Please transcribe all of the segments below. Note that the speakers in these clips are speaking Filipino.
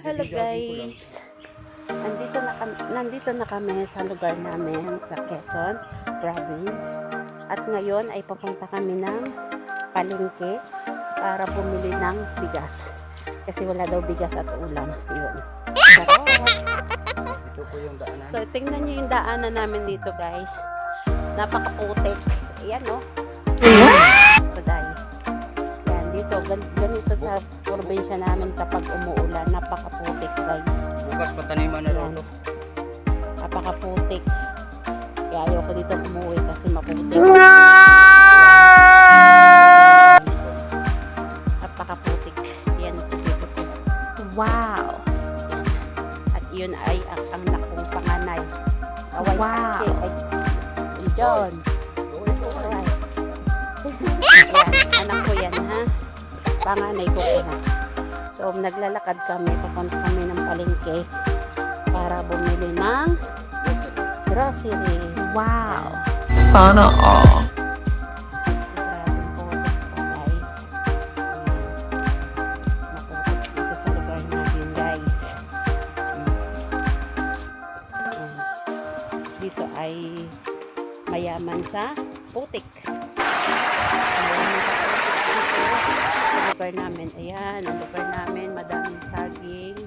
Hello guys! Nandito na, kami, nandito na kami sa lugar namin sa Quezon Province. At ngayon ay papunta kami ng palengke para bumili ng bigas. Kasi wala daw bigas at ulam. Yun. Charot! Ito po yung daanan. So, tingnan nyo yung daanan namin dito, guys. Napakaputik. Ayan, no? Ganito sa probinsya namin kapag umuulan. Napakaputik, guys. Bukas pataniman na rin to. Napakaputik. Kaya ayoko dito umuwi kasi maputik. Napakaputik. Yan. Wow. At yun ay ang anak kong panganay. Kaway Wow. John. Alright. Panganay ko po na. So, naglalakad kami, papunta kami ng palengke para bumili ng grocery. Wow. Sana all. Dito ay mayaman sa putik. Mayaman sa putik lugar namin. Ayan, ang lugar namin, madaming saging.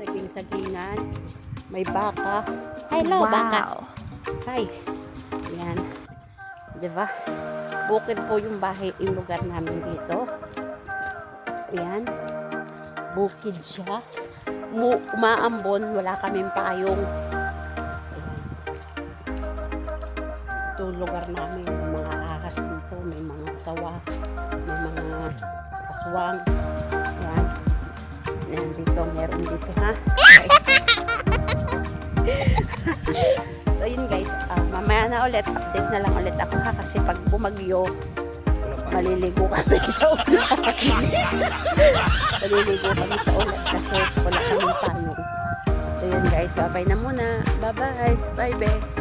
Saging-sagingan. May baka. Hello, baka. Wow. Hi. Yan. 'Di ba? Bukid po yung bahay, yung lugar namin dito. Ayan. Bukid siya. Mu umaambon, wala kaming payong. Ayan. Ito lugar namin, mga ahas dito, may mga sawa, may mga aswang. Ayan. Ayan dito, meron dito ha. Guys. So yun guys, ah, mamaya na ulit, update na lang ulit ako ha kasi pag bumagyo, maliligo kami sa ulan. maliligo kami sa ulan kasi wala kaming payong. So yun guys, bye-bye na muna. Bye-bye. Bye-bye.